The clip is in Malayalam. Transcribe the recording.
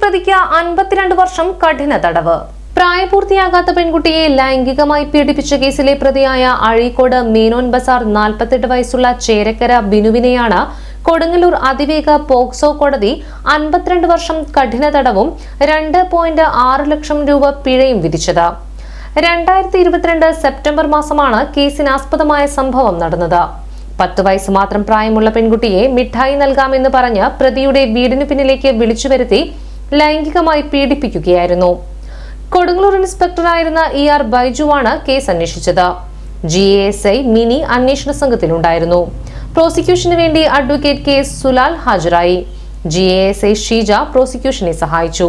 പ്രതിക്ക് അൻപത്തിരണ്ട് വർഷം കഠിന തടവ്. പ്രായപൂർത്തിയാകാത്ത പെൺകുട്ടിയെ ലൈംഗികമായി പീഡിപ്പിച്ച കേസിലെ പ്രതിയായ അഴീക്കോട് മീനോൻ ബസാർ നാൽപ്പത്തെട്ട് വയസ്സുള്ള ചേരക്കര ബിനുവിനെയാണ് കൊടുങ്ങല്ലൂർ അതിവേഗ പോക്സോ കോടതി അൻപത്തിരണ്ട് വർഷം കഠിന തടവും രണ്ട് പോയിന്റ് ആറ് ലക്ഷം രൂപ പിഴയും വിധിച്ചത്. രണ്ടായിരത്തി ഇരുപത്തിരണ്ട് സെപ്റ്റംബർ മാസമാണ് കേസിനാസ്പദമായ സംഭവം നടന്നത്. പത്ത് വയസ്സ് മാത്രം പ്രായമുള്ള പെൺകുട്ടിയെ മിഠായി നൽകാമെന്ന് പറഞ്ഞ് പ്രതിയുടെ വീടിനു പിന്നിലേക്ക് വിളിച്ചു വരുത്തി ലൈംഗികമായി പീഡിപ്പിക്കുകയായിരുന്നു. കൊടുങ്ങല്ലൂർ ഇൻസ്പെക്ടറായിരുന്ന ഇ ആർ ബൈജുവാണ് കേസ് അന്വേഷിച്ചത്. ജി എസ് ഐ മിനി അന്വേഷണ സംഘത്തിലുണ്ടായിരുന്നു. പ്രോസിക്യൂഷന് വേണ്ടി അഡ്വക്കേറ്റ് കെ സുലാൽ ഹാജരായി. ജി എസ് ഐ ഷീജ പ്രോസിക്യൂഷനെ സഹായിച്ചു.